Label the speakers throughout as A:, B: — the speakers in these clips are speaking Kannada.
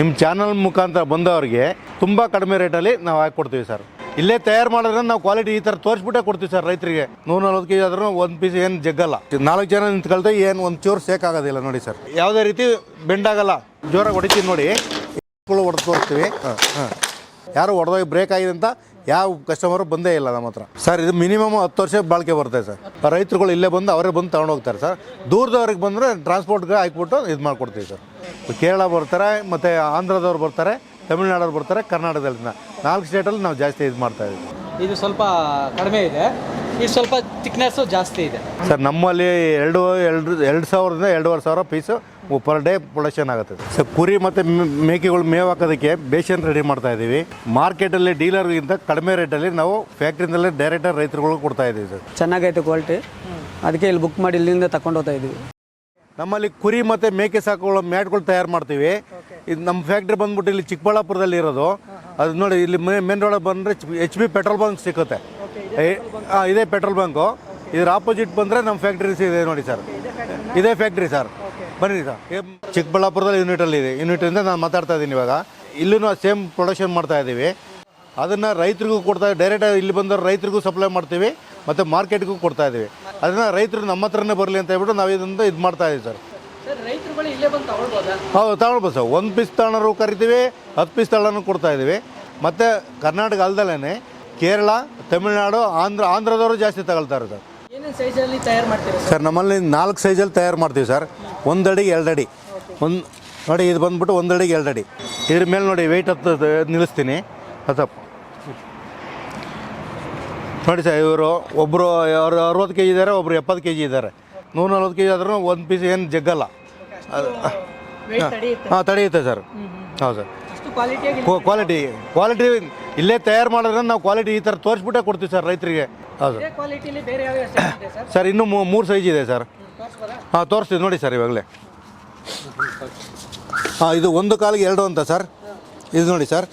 A: ನಿಮ್ಮ ಚಾನಲ್ ಮುಖಾಂತರ ಬಂದವರಿಗೆ ತುಂಬ ಕಡಿಮೆ ರೇಟಲ್ಲಿ ನಾವು ಹಾಕಿ ಕೊಡ್ತೀವಿ ಸರ್ ಇಲ್ಲೇ ತಯಾರು ಮಾಡಿದ್ರೆ ನಾವು ಕ್ವಾಲಿಟಿ ಈ ಥರ ತೋರಿಸ್ಬಿಟ್ಟೆ ಕೊಡ್ತೀವಿ ಸರ್ ರೈತರಿಗೆ. ನೂರ ನಲ್ವತ್ತು ಕೆ ಜಿ ಆದ್ರೂ ಒಂದು ಪೀಸ್ ಏನು ಜಗ್ಗಲ್ಲ. ನಾಲ್ಕು ಜನ ನಿಂತ್ಕೊಳ್ತಾ ಏನು ಒಂದು ಚೂರು ಸೇಕ್ ಆಗೋದಿಲ್ಲ ನೋಡಿ ಸರ್ ಯಾವುದೇ ರೀತಿ ಬೆಂಡ್ ಆಗಲ್ಲ. ಜೋರಾಗಿ ಹೊಡಿತೀವಿ ನೋಡಿ. ಹೊಡೆದು ತೋರಿಸ್ತೀವಿ. ಹಾಂ ಹಾಂ. ಯಾರು ಹೊಡೆದೋಗಿ ಬ್ರೇಕ್ ಆಗಿದೆ ಅಂತ ಯಾವ ಕಸ್ಟಮರು ಬಂದೇ ಇಲ್ಲ ನಮ್ಮ ಹತ್ರ. ಸರ್ ಇದು ಮಿನಿಮಮ್ ಹತ್ತು ವರ್ಷ ಬಾಳಿಕೆ ಬರ್ತದೆ ಸರ್ ರೈತರುಗಳು ಇಲ್ಲೇ ಬಂದು ಅವರೇ ಬಂದು ತೊಗೊಂಡೋಗ್ತಾರೆ ಸರ್ ದೂರದವ್ರಿಗೆ ಬಂದರೆ ಟ್ರಾನ್ಸ್ಪೋರ್ಟ್ಗೆ ಹಾಕ್ಬಿಟ್ಟು ಇದು ಮಾಡಿಕೊಡ್ತೀವಿ ಸರ್ ಕೇರಳ ಬರ್ತಾರೆ ಮತ್ತು ಆಂಧ್ರದವ್ರು ಬರ್ತಾರೆ ತಮಿಳ್ನಾಡವ್ರು ಬರ್ತಾರೆ ಕರ್ನಾಟಕದಲ್ಲಿ ನಾಲ್ಕು ಸ್ಟೇಟಲ್ಲಿ ನಾವು ಜಾಸ್ತಿ ಇದು ಮಾಡ್ತಾ ಇದ್ದೀವಿ.
B: ಇದು ಸ್ವಲ್ಪ ಕಡಿಮೆ ಇದೆ. ಇದು ಸ್ವಲ್ಪ ಥಿಕ್ನೆಸ್ಸು ಜಾಸ್ತಿ ಇದೆ.
A: ಸರ್ ನಮ್ಮಲ್ಲಿ ಎರಡು ಎರಡು ಎರಡು ಸಾವಿರದಿಂದ ಎರಡೂವರೆ ಸಾವಿರ ಪೀಸು ಪರ್ ಡೇ ಪ್ರೊಡಕ್ಷನ್ ಆಗುತ್ತೆ. ಸರ್ ಕುರಿ ಮತ್ತು ಮೇಕೆಗಳು ಮೇವು ಹಾಕೋದಕ್ಕೆ ಬೇಷನ್ ರೆಡಿ ಮಾಡ್ತಾ ಇದ್ದೀವಿ. ಮಾರ್ಕೆಟಲ್ಲಿ ಡೀಲರ್ಗಿಂತ ಕಡಿಮೆ ರೇಟಲ್ಲಿ ನಾವು ಫ್ಯಾಕ್ಟ್ರಿಯಿಂದಲೇ ಡೈರೆಕ್ಟಾಗಿ ರೈತರುಗಳು ಕೊಡ್ತಾ ಇದ್ದೀವಿ ಸರ್
C: ಚೆನ್ನಾಗೈತೆ ಕ್ವಾಲಿಟಿ ಅದಕ್ಕೆ ಇಲ್ಲಿ ಬುಕ್ ಮಾಡಿ ಇಲ್ಲಿಂದ ತಗೊಂಡು ಹೋಗ್ತಾ ಇದ್ದೀವಿ.
A: ನಮ್ಮಲ್ಲಿ ಕುರಿ ಮತ್ತು ಮೇಕೆ ಸಾಕುಗಳು ಮ್ಯಾಟ್ಗಳು ತಯಾರು ಮಾಡ್ತೀವಿ. ಇದು ನಮ್ಮ ಫ್ಯಾಕ್ಟ್ರಿ ಬಂದ್ಬಿಟ್ಟು ಇಲ್ಲಿ ಚಿಕ್ಕಬಳ್ಳಾಪುರದಲ್ಲಿ ಇರೋದು. ಅದು ನೋಡಿ ಇಲ್ಲಿ ಮೇನ್ ರೋಡಲ್ಲಿ ಬಂದರೆ ಎಚ್ ಬಿ ಪೆಟ್ರೋಲ್ ಬಂಕ್ ಸಿಗುತ್ತೆ ಹಾಂ ಇದೇ ಪೆಟ್ರೋಲ್ ಬಂಕು ಇದ್ರ ಆಪೋಸಿಟ್ ಬಂದರೆ ನಮ್ಮ ಫ್ಯಾಕ್ಟ್ರೀಸ್ ಇದೆ ನೋಡಿ ಸರ್. ಇದೇ ಫ್ಯಾಕ್ಟ್ರಿ ಸರ್. ಬನ್ನಿ ಸರ್. ಚಿಕ್ಕಬಳ್ಳಾಪುರದಲ್ಲಿ ಯೂನಿಟಲ್ಲಿ ಇದೆ. ಯೂನಿಟಿಂದ ನಾನು ಮಾತಾಡ್ತಾ ಇದ್ದೀನಿ ಇವಾಗ. ಇಲ್ಲೂ ಸೇಮ್ ಪ್ರೊಡಕ್ಷನ್ ಮಾಡ್ತಾ ಇದ್ದೀವಿ. ಅದನ್ನು ರೈತರಿಗೂ ಕೊಡ್ತಾ ಡೈರೆಕ್ಟಾಗಿ ಇಲ್ಲಿ ಬಂದವರು ರೈತರಿಗೂ ಸಪ್ಲೈ ಮಾಡ್ತೀವಿ. ಮತ್ತು ಮಾರ್ಕೆಟ್ಗೂ ಕೊಡ್ತಾ ಇದ್ದೀವಿ. ಅದನ್ನು ರೈತರು ನಮ್ಮ ಹತ್ರನೇ ಬರಲಿ ಅಂತ ಹೇಳ್ಬಿಟ್ಟು ನಾವು ಇದನ್ನ ಇದು ಮಾಡ್ತಾ ಇದ್ದೀವಿ ಸರ್. ಹೌದು ತಗೊಳ್ಬೋದು ಸರ್. ಒಂದು ಪೀಸ್ ತಗೊಳ್ಳೋರು ಕರಿತೀವಿ ಹತ್ತು ಪೀಸ್ ತಗೊಳ್ಳೋನು ಕೊಡ್ತಾ ಇದ್ದೀವಿ ಮತ್ತು ಕರ್ನಾಟಕ ಅಲ್ದಲೇ ಕೇರಳ ತಮಿಳುನಾಡು ಆಂಧ್ರ ಆಂಧ್ರದವರು ಜಾಸ್ತಿ ತಗೊಳ್ತಾರೆ ಸರ್.
B: ಏನೇನು ಸೈಜಲ್ಲಿ ತಯಾರು ಮಾಡ್ತೀರಾ ಸರ್?
A: ಸರ್ ನಮ್ಮಲ್ಲಿ ನಾಲ್ಕು ಸೈಜಲ್ಲಿ ತಯಾರು ಮಾಡ್ತೀವಿ ಸರ್. ಒಂದು ಅಡಿಗೆ ಎರಡು ಅಡಿ. ಒಂದು ನೋಡಿ ಇದು ಬಂದ್ಬಿಟ್ಟು ಒಂದು ಅಡಿಗೆ ಎರಡು ಅಡಿ. ಇದ್ರ ಮೇಲೆ ನೋಡಿ ವೆಯ್ಟ್ ಹತ್ತು ನಿಲ್ಲಿಸ್ತೀನಿ. ಹತ್ತಪ್ಪ. ನೋಡಿ ಸರ್ ಇವರು ಒಬ್ಬರು ಅವರು ಅರವತ್ತು ಕೆ ಜಿ ಇದ್ದಾರೆ ಒಬ್ಬರು ಎಪ್ಪತ್ತು ಕೆ ಜಿ ಇದ್ದಾರೆ ನೂರ ನಲ್ವತ್ತು ಕೆ ಜಿ ಆದ್ರೂ ಒಂದು ಪೀಸ್ ಏನು ಜಗ್ಗಲ್ಲ. ಹಾಂ ತಡೆಯುತ್ತೆ ಸರ್. ಹೌದು ಸರ್. ಕ್ವಾಲಿಟಿ ಕ್ವಾಲಿಟಿ ಇಲ್ಲೇ ತಯಾರು ಮಾಡಿದ್ರೆ ನಾವು ಕ್ವಾಲಿಟಿ ಈ ಥರ ತೋರಿಸ್ಬಿಟ್ಟೆ ಕೊಡ್ತೀವಿ ಸರ್ ರೈತರಿಗೆ. ಹೌದು
B: ಸರ್.
A: ಸರ್? ಇನ್ನೂ ಮೂರು ಸೈಜ್ ಇದೆ ಸರ್. ಹಾಂ ತೋರಿಸ್ತೀವಿ ನೋಡಿ ಸರ್ ಇವಾಗಲೇ. ಹಾಂ ಇದು ಒಂದು ಕಾಲಿಗೆ ಎರಡು ಅಂತ ಸರ್. ಇದು ನೋಡಿ ಸರ್.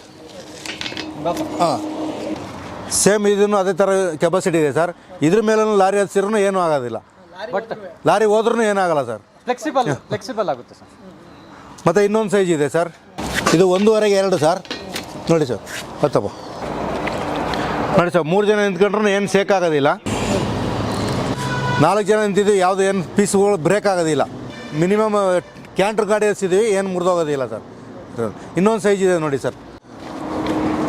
A: ಹಾಂ. ಸೇಮ್ ಇದನ್ನು ಅದೇ ಥರ ಕೆಪಾಸಿಟಿ ಇದೆ ಸರ್ ಇದ್ರ ಮೇಲೂ ಲಾರಿ ಹಚ್ಚಿರೂ ಏನೂ ಆಗೋದಿಲ್ಲ.
B: ಬಟ್
A: ಲಾರಿ ಹೋದ್ರೂ ಏನಾಗಲ್ಲ ಸರ್
B: ಫ್ಲೆಕ್ಸಿಬಲ್ ಫ್ಲೆಕ್ಸಿಬಲ್ ಆಗುತ್ತೆ ಸರ್
A: ಮತ್ತು ಇನ್ನೊಂದು ಸೈಜ್ ಇದೆ ಸರ್ ಇದು ಒಂದೂವರೆಗೆ ಎರಡು ಸರ್ ನೋಡಿ ಸರ್ ಹತ್ತಪ್ಪ. ನೋಡಿ ಸರ್ ಮೂರು ಜನ ನಿಂತ್ಕೊಂಡ್ರೂ ಏನು ಸೇಕ್ ಆಗೋದಿಲ್ಲ. ನಾಲ್ಕು ಜನ ನಿಂತಿದ್ದು ಯಾವುದು ಏನು ಪೀಸ್ಗಳು ಬ್ರೇಕ್ ಆಗೋದಿಲ್ಲ. ಮಿನಿಮಮ್ ಕ್ಯಾಂಟ್ರ್ ಗಾಡಿ ಹಚ್ಚಿದ್ದೀವಿ ಏನು ಮುರಿದೋಗೋದಿಲ್ಲ ಸರ್ ಇನ್ನೊಂದು ಸೈಜ್ ಇದೆ ನೋಡಿ ಸರ್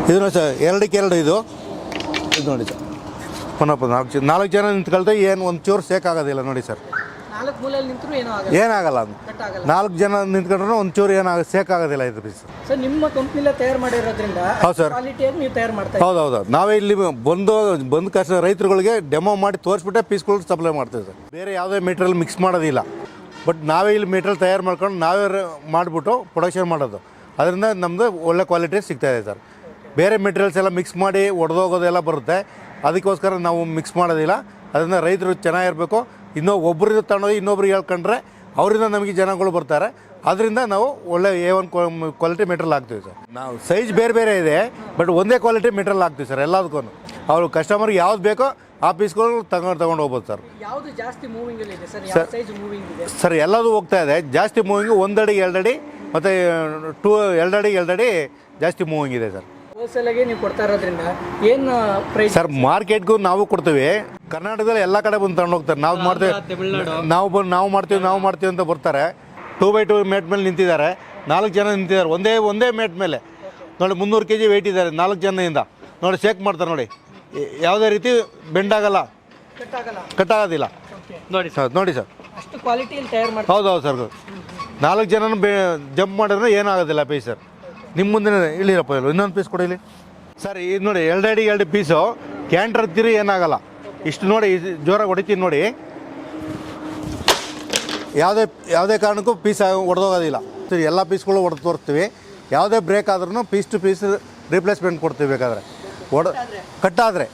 A: ಇದು ನೋಡಿ ಸರ್ ಎರಡಕ್ಕೆ ಎರಡು ಇದು. ಇದು ನೋಡಿ ಸರ್. ಪುನಃ ನಾಲ್ಕು ಜನ ನಾಲ್ಕು ಜನ ನಿಂತ್ಕೊಳ್ತಾ ಏನು ಒಂದು ಚೂರು ಸೇಕ್ ಆಗೋದಿಲ್ಲ ನೋಡಿ ಸರ್.
B: ನಾಲ್ಕು ಮೂಲೆಯಲ್ಲಿ ನಿಂತರೂ ಏನೂ ಆಗಲ್ಲ.
A: ಏನಾಗಲ್ಲ ಅದು.
B: ಕಟ್ ಆಗಲ್ಲ.
A: ನಾಲ್ಕು ಜನ ನಿಂತ್ಕೊಂಡ್ರೂ ಒಂದು ಚೂರು ಏನಾಗ ಸೇಕ್ ಆಗೋದಿಲ್ಲ ಇದು ಪೀಸ್
B: ಸರ್ ನಿಮ್ಮ ಕಂಪ್ನಿಲೇ ತಯಾರು ಮಾಡಿರೋದ್ರಿಂದ
A: ಹೌದು ಸರ್.
B: ಕ್ವಾಲಿಟಿಯಾಗಿ ನೀವು ತಯಾರು ಮಾಡ್ತಾ
A: ಹೌದು ಹೌದು. ನಾವೇ ಇಲ್ಲಿ ಬಂದು ಬಂದು ಕಷ್ಟ ರೈತರುಗಳಿಗೆ ಡೆಮೋ ಮಾಡಿ ತೋರಿಸ್ಬಿಟ್ಟೆ ಪೀಸ್ಗಳು ಸಪ್ಲೈ ಮಾಡ್ತೀವಿ ಸರ್. ಬೇರೆ ಯಾವುದೇ ಮೆಟೀರಿಯಲ್ ಮಿಕ್ಸ್ ಮಾಡೋದಿಲ್ಲ. ಬಟ್ ನಾವೇ ಇಲ್ಲಿ ಮೆಟೀರಿಯಲ್ ತಯಾರು ಮಾಡ್ಕೊಂಡು ನಾವೇ ರ- ಮಾಡಿಬಿಟ್ಟು ಪ್ರೊಡಕ್ಷನ್ ಮಾಡೋದು. ಅದರಿಂದ ನಮ್ಮದು ಒಳ್ಳೆ ಕ್ವಾಲಿಟಿ ಸಿಗ್ತಾ ಇದೆ ಸರ್. ಬೇರೆ ಮೆಟೀರಿಯಲ್ಸ್ ಎಲ್ಲ ಮಿಕ್ಸ್ ಮಾಡಿ ಒಡೆದೋಗೋದೆಲ್ಲ ಬರುತ್ತೆ. ಅದಕ್ಕೋಸ್ಕರ ನಾವು ಮಿಕ್ಸ್ ಮಾಡೋದಿಲ್ಲ. ಅದರಿಂದ ರೈತರು ಚೆನ್ನಾಗಿರಬೇಕು ಇನ್ನೂ ಒಬ್ಬರಿಂದ ತಗೊಂಡೋಗಿ ಇನ್ನೊಬ್ರಿಗೆ ಹೇಳ್ಕೊಂಡ್ರೆ ಅವರಿಂದ ನಮಗೆ ಜನಗಳು ಬರ್ತಾರೆ. ಅದರಿಂದ ನಾವು ಒಳ್ಳೆ ಎ ಒನ್ ಕ್ವಾಲಿಟಿ ಮೆಟೀರಿಯಲ್ ಹಾಕ್ತೀವಿ ಸರ್. ನಾವು ಸೈಜ್ ಬೇರೆ ಬೇರೆ ಇದೆ ಬಟ್ ಒಂದೇ ಕ್ವಾಲಿಟಿ ಮೆಟೀರಿಯಲ್ ಹಾಕ್ತೀವಿ ಸರ್ ಎಲ್ಲದಕ್ಕೂ ಅವರು ಕಸ್ಟಮರ್ಗೆ ಯಾವ್ದು ಬೇಕೋ ಆ ಪೀಸ್ಗಳು ತಗೊಂಡು ತಗೊಂಡು ಹೋಗ್ಬೋದು ಸರ್.
B: ಯಾವುದು ಜಾಸ್ತಿ ಮೂವಿಂಗ್ ಇದೆ ಸರ್?
A: ಸರ್ ಎಲ್ಲದೂ ಹೋಗ್ತಾ ಇದೆ. ಜಾಸ್ತಿ ಮೂವಿಂಗು ಒಂದಡಿ ಎರಡಡಿ ಮತ್ತು ಟೂ ಎರಡಡಿ ಎರಡಡಿ ಜಾಸ್ತಿ ಮೂವಿಂಗ್ ಇದೆ ಸರ್.
B: ಹೋಲ್ಸೇಲಾಗೆ ನೀವು ಕೊಡ್ತಾ ಇರೋದ್ರಿಂದ ಏನು ಪ್ರೈಸ್
A: ಸರ್ ಮಾರ್ಕೆಟ್ಗೂ ನಾವು ಕೊಡ್ತೀವಿ. ಕರ್ನಾಟಕದಲ್ಲಿ ಎಲ್ಲ ಕಡೆ ಬಂದು ತಗೊಂಡು ಹೋಗ್ತಾರೆ. ನಾವು ಮಾಡ್ತೀವಿ. ನಾವು ಬಂದು ನಾವು ಮಾಡ್ತೀವಿ ನಾವು ಮಾಡ್ತೀವಿ ಅಂತ ಬರ್ತಾರೆ. ಟೂ ಬೈ ಟೂ ಮೇಟ್ ಮೇಲೆ ನಿಂತಿದ್ದಾರೆ. ನಾಲ್ಕು ಜನ ನಿಂತಿದ್ದಾರೆ. ಒಂದೇ ಒಂದೇ ಮೇಟ್ ಮೇಲೆ. ನೋಡಿ ಮುನ್ನೂರು ಕೆ ಜಿ ವೆಯ್ಟ್ ಇದ್ದಾರೆ ನಾಲ್ಕು ಜನದಿಂದ. ನೋಡಿ ಶೇಕ್ ಮಾಡ್ತಾರೆ ನೋಡಿ. ಯಾವುದೇ ರೀತಿ ಬೆಂಡ್ ಆಗಲ್ಲ.
B: ಕಟ್ ಆಗಲ್ಲ.
A: ಕಟ್ಟಾಗೋದಿಲ್ಲ
B: ನೋಡಿ
A: ಸರ್ ನೋಡಿ ಸರ್
B: ಅಷ್ಟು ಕ್ವಾಲಿಟಿಯಲ್ಲಿ ತಯಾರು ಮಾಡ್ತಾ
A: ಹೌದು ಹೌದು ಸರ್ ನಾಲ್ಕು ಜನ ಬೆ ಜಂಪ್ ಮಾಡಿದ್ರೆ ಏನಾಗೋದಿಲ್ಲ ಪೈ ಸರ್ ನಿಮ್ಮ ಮುಂದೆ ಇಳಿರಪ್ಪ ಇಲ್ಲ ಇನ್ನೊಂದು ಪೀಸ್ ಕೊಡಿ ಇಲ್ಲಿ. ಸರ್ ಇದು ನೋಡಿ ಎರಡು ಅಡಿ, ಎರಡು ಪೀಸು ಕ್ಯಾಂಟ್ರ್ ಹತ್ತಿರಿ ಏನಾಗಲ್ಲ. ಇಷ್ಟು ನೋಡಿ ಜೋರಾಗಿ ಹೊಡಿತೀನಿ ನೋಡಿ. ಯಾವುದೇ ಯಾವುದೇ ಕಾರಣಕ್ಕೂ ಪೀಸ್ ಒಡೆದೋಗೋದಿಲ್ಲ. ಸರಿ, ಎಲ್ಲ ಪೀಸ್ಗಳು ಹೊಡೆದು ತೋರಿಸ್ತೀವಿ. ಯಾವುದೇ ಬ್ರೇಕ್ ಆದ್ರೂ ಪೀಸ್ ಟು ಪೀಸ್ ರಿಪ್ಲೇಸ್ಮೆಂಟ್ ಕೊಡ್ತೀವಿ ಬೇಕಾದ್ರೆ. ಒಡ, ಕಟ್ಟಾದರೆ.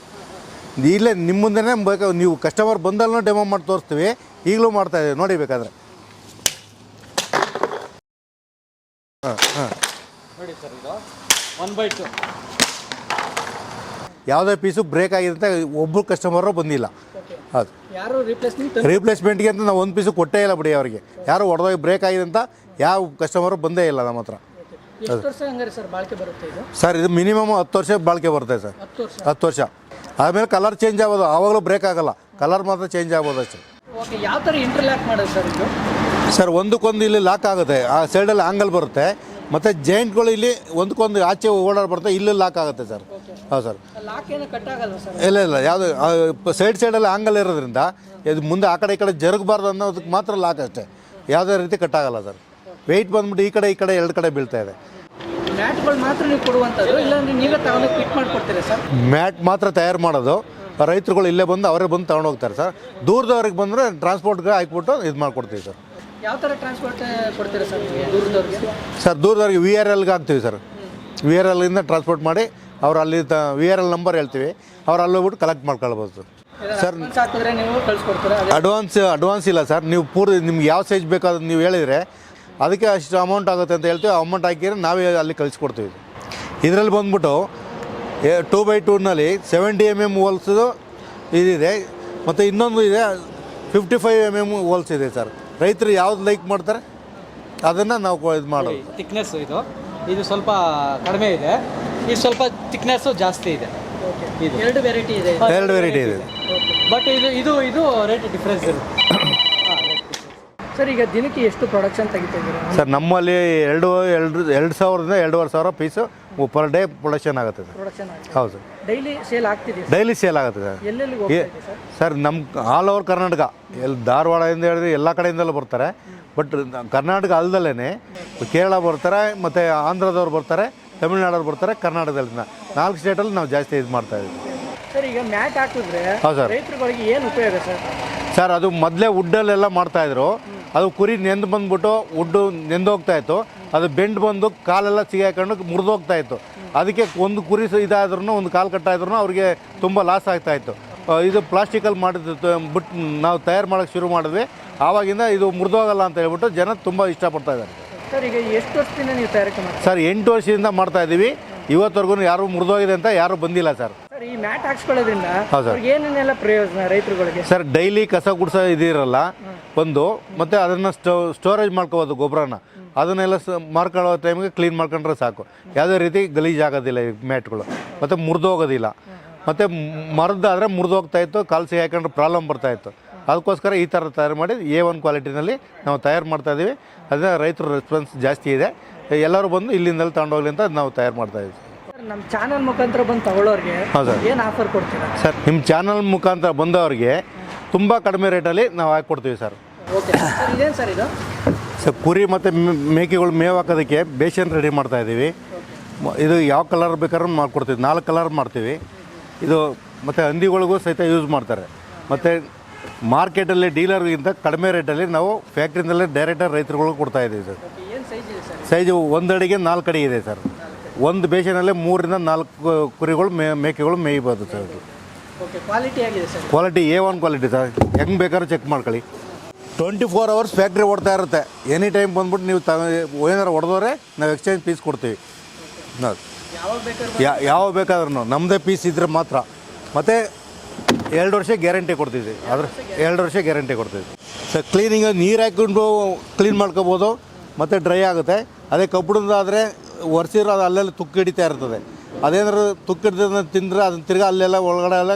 A: ಇಲ್ಲೇ ನಿಮ್ಮ ಮುಂದೆನೇ ಬೇಕು, ನೀವು ಕಸ್ಟಮರ್ ಬಂದಲ್ಲೂ ಡೆಮೋ ಮಾಡಿ ತೋರಿಸ್ತೀವಿ. ಈಗಲೂ ಮಾಡ್ತಾ ಇದ್ದೀವಿ. ನೋಡಿ ಬೇಕಾದ್ರೆ. ಹಾಂ ಹಾಂ.
B: ನೋಡಿ ಸರ್ ಇದು. ಒನ್ ಬೈ ಟು
A: ಯಾವುದೇ ಪೀಸು ಬ್ರೇಕ್ ಆಗಿದೆ ಅಂತ ಒಬ್ಬರು ಕಸ್ಟಮರು ಬಂದಿಲ್ಲ. ಹೌದು.
B: ಯಾರು ರಿಪ್ಲೇಸ್ಮೆಂಟ್
A: ರೀಪ್ಲೇಸ್ಮೆಂಟ್ಗೆ ಅಂತ ನಾವು ಒಂದು ಪೀಸು ಕೊಟ್ಟೇ ಇಲ್ಲ ಬಿಡಿ ಅವರಿಗೆ. ಯಾರು ಒಡೆದೋಗಿ ಬ್ರೇಕ್ ಆಗಿದೆ ಅಂತ ಯಾವ ಕಸ್ಟಮರು ಬಂದೇ ಇಲ್ಲ ನಮ್ಮ ಹತ್ರ.
B: ಸರ್ ಬಾಳಿಕೆ ಬರುತ್ತೆ ಇದು?
A: ಸರ್ ಇದು ಮಿನಿಮಮ್ ಹತ್ತು ವರ್ಷ ಬಾಳಿಕೆ ಬರುತ್ತೆ ಸರ್.
B: ಹತ್ತು ವರ್ಷ?
A: ಆಮೇಲೆ ಕಲರ್ ಚೇಂಜ್ ಆಗೋದು ಆವಾಗಲೂ ಬ್ರೇಕ್ ಆಗಲ್ಲ. ಕಲರ್ ಮಾತ್ರ ಚೇಂಜ್ ಆಗ್ಬೋದು ಅಷ್ಟೇ.
B: ಓಕೆ ಯಾವ ಥರ ಇಂಟರ್ಲಾಕ್ ಮಾಡೋದು ಸರ್ ಇದು?
A: ಸರ್ ಒಂದಕ್ಕೊಂದು ಇಲ್ಲಿ ಲಾಕ್ ಆಗುತ್ತೆ. ಆ ಸೈಡಲ್ಲಿ ಆಂಗಲ್ ಬರುತ್ತೆ. ಮತ್ತು ಜೈಂಟ್ಗಳು ಇಲ್ಲಿ ಒಂದಕ್ಕೊಂದು ಆಚೆ ಓಡಾಡ್ ಬರುತ್ತೆ ಇಲ್ಲಿ ಲಾಕ್ ಆಗುತ್ತೆ ಸರ್. ಹೌದು ಸರ್. ಇಲ್ಲ ಇಲ್ಲ. ಯಾವುದು ಸೈಡ್ ಸೈಡಲ್ಲಿ ಆಂಗಲ್ ಇರೋದ್ರಿಂದ ಇದು ಮುಂದೆ ಆ ಕಡೆ ಈ ಕಡೆ ಜರುಗಬಾರ್ದು ಅನ್ನೋದಕ್ಕೆ ಮಾತ್ರ ಲಾಕ್ ಅಷ್ಟೇ. ಯಾವುದೇ ರೀತಿ ಕಟ್ಟಾಗಲ್ಲ ಸರ್. ವೆಯ್ಟ್ ಬಂದ್ಬಿಟ್ಟು ಈ ಕಡೆ ಈ ಕಡೆ ಎರಡು ಕಡೆ ಬೀಳ್ತಾ ಇದೆ. ಮ್ಯಾಟ್ ಮಾತ್ರ ತಯಾರು ಮಾಡೋದು. ರೈತರುಗಳು ಇಲ್ಲೇ ಬಂದು ಅವರೇ ಬಂದು ತಗೊಂಡು ಹೋಗ್ತಾರೆ ಸರ್. ದೂರದವ್ರಿಗೆ ಬಂದರೆ ಟ್ರಾನ್ಸ್ಪೋರ್ಟ್ಗೆ ಹಾಕ್ಬಿಟ್ಟು ಇದು ಮಾಡಿಕೊಡ್ತೀವಿ ಸರ್.
B: ಯಾವ ಥರ ಟ್ರಾನ್ಸ್ಪೋರ್ಟ್ ಕೊಡ್ತೀರಾ ಸರ್ ದೂರದವ್ರಿಗೆ?
A: ಸರ್ ದೂರದವ್ರಿಗೆ ವಿ ಆರ್ ಎಲ್ಗೆ ಹಾಕ್ತೀವಿ ಸರ್. ವಿ ಆರ್ ಎಲ್ಲಿಂದ ಟ್ರಾನ್ಸ್ಪೋರ್ಟ್ ಮಾಡಿ ಅವ್ರು ಅಲ್ಲಿ ತ ವಿ ಆರ್ ಎಲ್ ನಂಬರ್ ಹೇಳ್ತೀವಿ. ಅವ್ರು ಅಲ್ಲಿ ಹೋಗ್ಬಿಟ್ಟು ಕಲೆಕ್ಟ್ ಮಾಡ್ಕೊಳ್ಬೋದು ಸರ್. ಸರ್
B: ಹಾಕಿದ್ರೆ ನೀವು ಕಳ್ಸಿಕೊಡ್ತೀರಾ? ಅದೇ
A: ಅಡ್ವಾನ್ಸ್ ಅಡ್ವಾನ್ಸ್ ಇಲ್ಲ ಸರ್. ನೀವು ಪೂರ್ತಿ ನಿಮ್ಗೆ ಯಾವ ಸೈಜ್ ಬೇಕಾದ್ರೆ ನೀವು ಹೇಳಿದರೆ ಅದಕ್ಕೆ ಅಷ್ಟು ಅಮೌಂಟ್ ಆಗುತ್ತೆ ಅಂತ ಹೇಳ್ತೀವಿ. ಅಮೌಂಟ್ ಹಾಕಿದ್ರೆ ನಾವೇ ಅಲ್ಲಿ ಕಳಿಸ್ಕೊಡ್ತೀವಿ. ಇದರಲ್ಲಿ ಬಂದ್ಬಿಟ್ಟು ಟೂ ಬೈ ಟೂನಲ್ಲಿ ಸೆವೆಂಟಿ ಎಂ ಎಂ ಹೋಲ್ಸು ಇದಿದೆ ಮತ್ತು ಇನ್ನೊಂದು ಇದೆ fifty five M M holes ಇದೆ ಸರ್. ರೈತರು ಯಾವ್ದು ಲೈಕ್ ಮಾಡ್ತಾರೆ ಅದನ್ನು ನಾವು ಇದು ಮಾಡೋದು.
B: ತಿಕ್ನೆಸ್ ಇದು. ಇದು ಸ್ವಲ್ಪ ಕಡಿಮೆ ಇದೆ. ಇದು ಸ್ವಲ್ಪ ತಿಕ್ನೆಸ್ ಜಾಸ್ತಿ ಇದೆ. ಇದು. ಎರಡು ವೆರೈಟಿ ಇದೆ.
A: ಎರಡು ವೆರೈಟಿ ಇದೆ.
B: ಬಟ್ ಇದು ಇದು ಇದು ರೇಟ್ ಡಿಫ್ರೆನ್ಸ್ ಇರುತ್ತೆ. ಸರ್ ಈಗ ದಿನಕ್ಕೆ ಎಷ್ಟು ಪ್ರೊಡಕ್ಷನ್ ತೆಗಿತಾ ಇದ್ದೀರಾ?
A: ಸರ್ ನಮ್ಮಲ್ಲಿ ಎರಡು ಎರಡು ಎರಡು ಸಾವಿರದಿಂದ ಎರಡೂವರೆ ಸಾವಿರ ಪೀಸು ಪರ್ ಡೇ ಪ್ರೊಡಕ್ಷನ್ ಆಗುತ್ತೆ ಸರ್.
B: ಪ್ರೊಡಕ್ಷನ್
A: ಹೌದು ಸರ್.
B: ಡೈಲಿ ಸೇಲ್ ಆಗ್ತಿದೆ
A: ಡೈಲಿ ಸೇಲ್ ಆಗುತ್ತೆ ಸರ್.
B: ಎಲ್ಲೆಲ್ಲಿ
A: ಏ
B: ಹೋಗ್ತಾ ಇದೆ ಸರ್?
A: ಸರ್ ನಮ್ಮ ಆಲ್ ಓವರ್ ಕರ್ನಾಟಕ ಎಲ್ಲಿ ಧಾರವಾಡದಿಂದ ಹೇಳಿದ್ರೆ ಎಲ್ಲ ಕಡೆಯಿಂದಲೂ ಬರ್ತಾರೆ. ಬಟ್ ಕರ್ನಾಟಕ ಅಲ್ದಲ್ಲೇ ಕೇರಳ ಬರ್ತಾರೆ ಮತ್ತು ಆಂಧ್ರದವ್ರು ಬರ್ತಾರೆ ತಮಿಳ್ನಾಡವ್ರು ಬರ್ತಾರೆ ಕರ್ನಾಟಕದಲ್ಲಿಂದ. ನಾಲ್ಕು ಸ್ಟೇಟಲ್ಲಿ ನಾವು ಜಾಸ್ತಿ ಇದು ಮಾಡ್ತಾ ಇದ್ದೀವಿ.
B: ಸರ್ ಈಗ ಮ್ಯಾಟ್ ಹಾಕಿದ್ರೆ
A: ಹೌದು ಸರ್.
B: ರೈತರುಗಳಿಗೆ ಏನು ಉಪಯೋಗ ಸರ್?
A: ಸರ್ ಅದು ಮೊದಲೇ ವುಡ್ಡಲ್ಲೆಲ್ಲ ಮಾಡ್ತಾಯಿದ್ರು ಅದು ಕುರಿ ನೆಂದು ಬಂದ್ಬಿಟ್ಟು ವುಡ್ಡು ನೆಂದೋಗ್ತಾ ಇತ್ತು. ಅದು ಬೆಂಡ್ ಬಂದು ಕಾಲೆಲ್ಲ ಸಿಗಾಕೊಂಡು ಮುರಿದೋಗ್ತಾ ಇತ್ತು. ಅದಕ್ಕೆ ಒಂದು ಕುರಿ ಇದಾದ್ರೂ ಒಂದು ಕಾಲು ಕಟ್ಟಾದ್ರೂ ಅವ್ರಿಗೆ ತುಂಬ ಲಾಸ್ ಆಗ್ತಾ ಇತ್ತು. ಇದು ಪ್ಲಾಸ್ಟಿಕಲ್ಲಿ ಮಾಡಿದ್ದು ಬಿಟ್ಟು ನಾವು ತಯಾರು ಮಾಡೋಕ್ಕೆ ಶುರು ಮಾಡಿದ್ವಿ. ಆವಾಗಿಂದ ಇದು ಮುರಿದೋಗಲ್ಲ ಅಂತ ಹೇಳ್ಬಿಟ್ಟು ಜನ ತುಂಬ ಇಷ್ಟಪಡ್ತಾ ಇದ್ದಾರೆ.
B: ಸರ್ ಈಗ ಎಷ್ಟು ವರ್ಷದಿಂದ ನೀವು ತಯಾರಿಕೆ
A: ಸರ್ ಎಂಟು ವರ್ಷದಿಂದ ಮಾಡ್ತಾ ಇದ್ದೀವಿ. ಇವತ್ತವರೆಗೂ ಯಾರು ಮುರಿದೋಗಿದೆ ಅಂತ ಯಾರೂ ಬಂದಿಲ್ಲ ಸರ್.
B: ಈ ಮ್ಯಾಟ್ ಹಾಕ್ಸ್ಕೊಳ್ಳೋದ್ರಿಂದ
A: ಹೌದು ಸರ್.
B: ಅವ್ರಿಗೆ ಏನೇನೆಲ್ಲ ಪ್ರಯೋಜನ ರೈತರುಗಳಿಗೆ?
A: ಸರ್ ಡೈಲಿ ಕಸ ಗುಡ್ಸೋ ಇದಿರಲ್ಲ ಒಂದು ಮತ್ತೆ ಅದನ್ನ ಸ್ಟೋ ಸ್ಟೋರೇಜ್ ಮಾಡ್ಕೋಬೋದು ಗೊಬ್ಬರನ ಅದನ್ನೆಲ್ಲ ಮಾರ್ಕೊಳ್ಳೋ ಟೈಮ್ಗೆ ಕ್ಲೀನ್ ಮಾಡ್ಕೊಂಡ್ರೆ ಸಾಕು. ಯಾವುದೇ ರೀತಿ ಗಲೀಜ್ ಆಗೋದಿಲ್ಲ ಈ ಮ್ಯಾಟ್ಗಳು. ಮತ್ತು ಮುರಿದೋಗೋದಿಲ್ಲ ಮತ್ತು ಮರದಾದರೆ ಮುರಿದೋಗ್ತಾ ಇತ್ತು ಕಾಲು ಸಿಗಿ ಹಾಕೊಂಡ್ರೆ ಪ್ರಾಬ್ಲಮ್ ಬರ್ತಾ ಇತ್ತು. ಅದಕ್ಕೋಸ್ಕರ ಈ ಥರ ತಯಾರು ಮಾಡಿ ಎ ಒನ್ ಕ್ವಾಲಿಟಿನಲ್ಲಿ ನಾವು ತಯಾರು ಮಾಡ್ತಾ ಇದ್ದೀವಿ. ಅದನ್ನ ರೈತರ ರೆಸ್ಪಾನ್ಸ್ ಜಾಸ್ತಿ ಇದೆ. ಎಲ್ಲರೂ ಬಂದು ಇಲ್ಲಿಂದಲೇ ತಗೊಂಡೋಗ್ಲಿ ಅಂತ ನಾವು ತಯಾರು ಮಾಡ್ತಾ ಇದ್ದೀವಿ.
B: ನಮ್ಮ ಚಾನಲ್ ಮುಖಾಂತರ ಬಂದು ತಗೊಳ್ಳೋರಿಗೆ
A: ಸರ್.
B: ಏನು ಆಫರ್ ಕೊಡ್ತೀರಾ?
A: ಸರ್ ನಿಮ್ಮ ಚಾನಲ್ ಮುಖಾಂತರ ಬಂದವರಿಗೆ ತುಂಬ ಕಡಿಮೆ ರೇಟಲ್ಲಿ ನಾವು ಹಾಕ್ಕೊಡ್ತೀವಿ ಸರ್.
B: Okay sir. ಇದೇನು ಸರ್ ಇದು?
A: ಸರ್ ಕುರಿ ಮತ್ತು ಮೇಕೆಗಳು ಮೇವು ಹಾಕೋದಕ್ಕೆ ಬೇಷನ್ ರೆಡಿ ಮಾಡ್ತಾ ಇದ್ದೀವಿ. ಇದು ಯಾವ ಕಲರ್ ಬೇಕಾದ್ರೂ ಮಾಡ್ಕೊಡ್ತೀವಿ. ನಾಲ್ಕು ಕಲರ್ ಮಾಡ್ತೀವಿ. ಇದು ಮತ್ತು ಹಂದಿಗಳಿಗೂ ಸಹಿತ ಯೂಸ್ ಮಾಡ್ತಾರೆ. ಮತ್ತು ಮಾರ್ಕೆಟಲ್ಲಿ ಡೀಲರ್ಗಿಂತ ಕಡಿಮೆ ರೇಟಲ್ಲಿ ನಾವು ಫ್ಯಾಕ್ಟ್ರಿಯಿಂದಲೇ ಡೈರೆಕ್ಟಾಗಿ ರೈತರುಗಳಿಗೆ ಕೊಡ್ತಾ ಇದ್ದೀವಿ ಸರ್.
B: ಸೈಜ್
A: ಅಡಿಗೆ ನಾಲ್ಕು ಅಡಿ ಇದೆ ಸರ್. ಒಂದು ಬೇಸಿನಲ್ಲೇ ಮೂರರಿಂದ ನಾಲ್ಕು ಕುರಿಗಳು ಮೇ ಮೇಕೆಗಳು ಮೇಯ್ಬೋದು ಸರ್ ಅದು.
B: ಓಕೆ ಕ್ವಾಲಿಟಿ ಆಗಿದೆ sir?
A: Quality A one quality sir. ಹೆಂಗೆ ಬೇಕಾದ್ರೂ ಚೆಕ್ ಮಾಡ್ಕೊಳ್ಳಿ. ಟ್ವೆಂಟಿ ಫೋರ್ ಅವರ್ಸ್ ಫ್ಯಾಕ್ಟ್ರಿ ಓಡ್ತಾ ಇರುತ್ತೆ. ಎನಿ ಟೈಮ್ ಬಂದ್ಬಿಟ್ಟು ನೀವು ತ ಏನಾರು ಹೊಡೆದವ್ರೆ ನಾವು ಎಕ್ಸ್ಚೇಂಜ್ ಪೀಸ್ ಕೊಡ್ತೀವಿ. ಯಾ ಯಾವ ಬೇಕಾದ್ರೂ ನಮ್ಮದೇ ಪೀಸ್ ಇದ್ರೆ ಮಾತ್ರ. ಮತ್ತು ಎರಡು ವರ್ಷ ಗ್ಯಾರಂಟಿ ಕೊಡ್ತೀವಿ ಅದ್ರ ಎರಡು ವರ್ಷ ಗ್ಯಾರಂಟಿ ಕೊಡ್ತೀವಿ ಸರ್ ಕ್ಲೀನಿಂಗ್ ನೀರು ಹಾಕೊಂಡು ಕ್ಲೀನ್ ಮಾಡ್ಕೋಬೋದು. ಮತ್ತು ಡ್ರೈ ಆಗುತ್ತೆ. ಅದೇ ಕಬ್ಬಣದಾದರೆ ಒರೆಸಿರೋ ಅದು ಅಲ್ಲೆಲ್ಲ ತುಕ್ಕು ಹಿಡಿತಾ ಇರ್ತದೆ. ಅದೇನಾದ್ರು ತುಕ್ಕು ಹಿಡಿದ ತಿಂದರೆ ಅದನ್ನು ತಿರ್ಗಿ ಅಲ್ಲೆಲ್ಲ ಒಳಗಡೆ ಎಲ್ಲ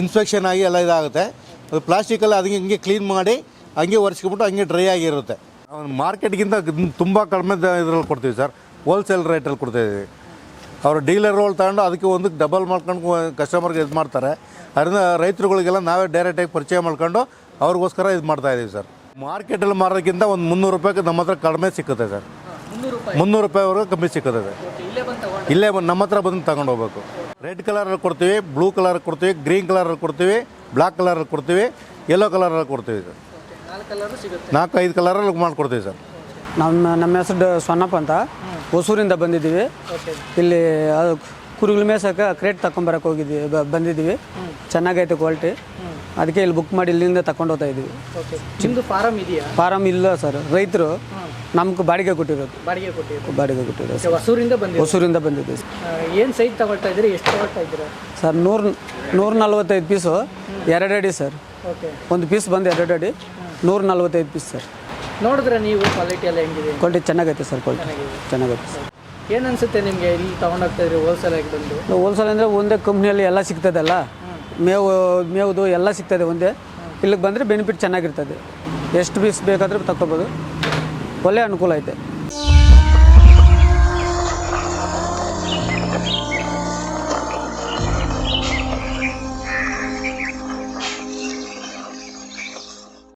A: ಇನ್ಫೆಕ್ಷನ್ ಆಗಿ ಎಲ್ಲ ಇದಾಗುತ್ತೆ. ಅದು ಪ್ಲಾಸ್ಟಿಕಲ್ಲಿ ಅದಕ್ಕೆ ಹಿಂಗೆ ಕ್ಲೀನ್ ಮಾಡಿ ಹಂಗೆ ಒರೆಸ್ಕೊಬಿಟ್ಟು ಹಂಗೆ ಡ್ರೈ ಆಗಿರುತ್ತೆ. ಮಾರ್ಕೆಟ್ಗಿಂತ ತುಂಬ ಕಡಿಮೆ ಇದ್ರಲ್ಲಿ ಕೊಡ್ತೀವಿ ಸರ್. ಹೋಲ್ಸೇಲ್ ರೇಟಲ್ಲಿ ಕೊಡ್ತಾಯಿದ್ದೀವಿ ಅವರು ಡೀಲರ್ಗಳು ತಗೊಂಡು ಅದಕ್ಕೆ ಒಂದಕ್ಕೆ ಡಬಲ್ ಮಾಡ್ಕೊಂಡು ಕಸ್ಟಮರ್ಗೆ ಇದು ಮಾಡ್ತಾರೆ. ಅದರಿಂದ ರೈತರುಗಳಿಗೆಲ್ಲ ನಾವೇ ಡೈರೆಕ್ಟಾಗಿ ಪರಿಚಯ ಮಾಡ್ಕೊಂಡು ಅವ್ರಿಗೋಸ್ಕರ ಇದು ಮಾಡ್ತಾ ಇದೀವಿ ಸರ್. ಮಾರ್ಕೆಟಲ್ಲಿ ಮಾರೋದಕ್ಕಿಂತ ಒಂದು ಮುನ್ನೂರು ರೂಪಾಯಿಗೆ ನಮ್ಮ ಹತ್ರ ಕಡಿಮೆ ಸಿಕ್ಕುತ್ತೆ ಸರ್.
B: ಮುನ್ನೂರು ರೂಪಾಯಿ.
A: ಮುನ್ನೂರು ರೂಪಾಯಿವರೆಗೂ ಕಮ್ಮಿ ಸಿಕ್ಕುತ್ತೆ
B: ಇಲ್ಲೇ ಬಂದು
A: ನಮ್ಮ ಹತ್ರ ಬಂದು ತಗೊಂಡು ಹೋಗ್ಬೇಕು. ರೆಡ್ ಕಲರಲ್ಲಿ ಕೊಡ್ತೀವಿ ಬ್ಲೂ ಕಲರ್ ಕೊಡ್ತೀವಿ ಗ್ರೀನ್ ಕಲರಲ್ಲಿ ಕೊಡ್ತೀವಿ ಬ್ಲ್ಯಾಕ್ ಕಲರಲ್ಲಿ ಕೊಡ್ತೀವಿ ಯೆಲ್ಲೋ ಕಲರಲ್ಲಿ ಕೊಡ್ತೀವಿ ಸರ್.
B: ನಾಲ್ಕು ಕಲರು ಸಿಗುತ್ತೆ.
A: ನಾಲ್ಕು ಐದು ಕಲರಲ್ಲಿ ಮಾಡಿಕೊಡ್ತೀವಿ ಸರ್.
C: ನಮ್ಮ ನಮ್ಮ ಹೆಸರು ಸೊನ್ನಪ್ಪ ಅಂತ. ಹೊಸೂರಿಂದ ಬಂದಿದ್ದೀವಿ. ಇಲ್ಲಿ ಅದು ಕುರಿಗಳ ಮೇಸಕ್ಕೆ ಕ್ರೇಟ್ ತಗೊಂಬರಕ್ಕೆ ಹೋಗಿದ್ದೀವಿ ಬಂದಿದ್ದೀವಿ. ಚೆನ್ನಾಗೈತೆ ಕ್ವಾಲಿಟಿ ಅದಕ್ಕೆ ಇಲ್ಲಿ ಬುಕ್ ಮಾಡಿ ಇಲ್ಲಿಂದ ತಕೊಂಡು ಹೋಗ್ತಾ ಇದೀವಿ.
B: ಓಕೆ ನಿಮ್ಮದು ಫಾರಮ್ ಇದೆಯಾ?
C: ಫಾರಮ್ ಇಲ್ಲ ಸರ್ ರೈತರು ನಮ್ಗೆ ಬಾಡಿಗೆ ಕೊಟ್ಟಿರೋದು.
B: ಬಾಡಿಗೆ ಕೊಟ್ಟಿರೋದು.
C: ಬಾಡಿಗೆ ಕೊಟ್ಟಿರೋದು
B: ಹೊಸೂರಿಂದ ಬಂದಿದೆ
C: ಹೊಸೂರಿಂದ ಬಂದಿದ್ದೀವಿ
B: ಏನು ಸೈಜ್ ತಗೊಳ್ತಾ ಇದ್ದೀರಿ? ಎಷ್ಟು ತಗೊಳ್ತಾ ಇದ್ದೀರಾ?
C: ಸರ್ ನೂರು ನೂರ ನಲ್ವತ್ತೈದು ಪೀಸು ಎರಡು ಅಡಿ ಸರ್
B: ಓಕೆ
C: ಒಂದು ಪೀಸ್ ಬಂದು ಎರಡು ಅಡಿ ನೂರ ನಲ್ವತ್ತೈದು ಪೀಸ್ ಸರ್
B: ನೋಡಿದ್ರೆ ನೀವು ಕ್ವಾಲಿಟಿ ಎಲ್ಲ ಹೆಂಗಿದೆ?
C: ಕ್ವಾಲಿಟಿ ಚೆನ್ನಾಗೈತೆ ಸರ್ ಕ್ವಾಲಿಟಿ ಚೆನ್ನಾಗೈತೆ ಸರ್
B: ಏನು ಅನ್ಸುತ್ತೆ ನಿಮಗೆ ಇಲ್ಲಿ ತೊಗೊಂಡೋಗ್ತಾ ಇದ್ರಿ ಹೋಲ್ಸೇಲ್ ಆಗಿ ಬಂದು?
C: ಹೋಲ್ಸೇಲ್ ಅಂದರೆ ಒಂದೇ ಕಂಪ್ನಿಯಲ್ಲಿ ಎಲ್ಲ ಸಿಗ್ತದಲ್ಲ? ಮೇವು, ಮೇವುದು ಎಲ್ಲ ಸಿಗ್ತದೆ ಒಂದೇ. ಇಲ್ಲಿಗೆ ಬಂದರೆ ಬೆನಿಫಿಟ್ ಚೆನ್ನಾಗಿರ್ತದೆ. ಎಷ್ಟು ಪೀಸ್ ಬೇಕಾದರೂ ತಗೋಬೋದು ಒಳ್ಳೆ ಅನುಕೂಲ ಐತೆ.